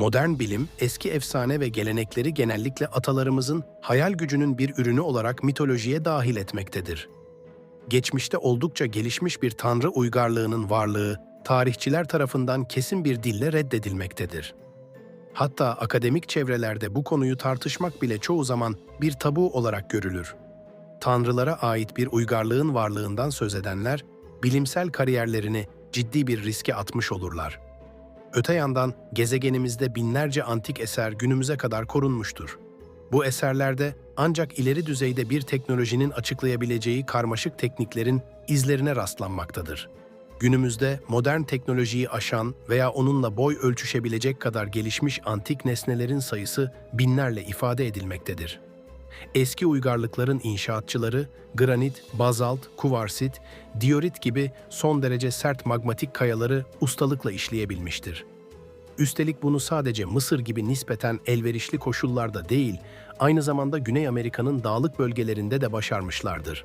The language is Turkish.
Modern bilim, eski efsane ve gelenekleri genellikle atalarımızın hayal gücünün bir ürünü olarak mitolojiye dahil etmektedir. Geçmişte oldukça gelişmiş bir tanrı uygarlığının varlığı, tarihçiler tarafından kesin bir dille reddedilmektedir. Hatta akademik çevrelerde bu konuyu tartışmak bile çoğu zaman bir tabu olarak görülür. Tanrılara ait bir uygarlığın varlığından söz edenler, bilimsel kariyerlerini ciddi bir riske atmış olurlar. Öte yandan gezegenimizde binlerce antik eser günümüze kadar korunmuştur. Bu eserlerde ancak ileri düzeyde bir teknolojinin açıklayabileceği karmaşık tekniklerin izlerine rastlanmaktadır. Günümüzde modern teknolojiyi aşan veya onunla boy ölçüşebilecek kadar gelişmiş antik nesnelerin sayısı binlerle ifade edilmektedir. Eski uygarlıkların inşaatçıları granit, bazalt, kuvarsit, diorit gibi son derece sert magmatik kayaları ustalıkla işleyebilmiştir. Üstelik bunu sadece Mısır gibi nispeten elverişli koşullarda değil, aynı zamanda Güney Amerika'nın dağlık bölgelerinde de başarmışlardır.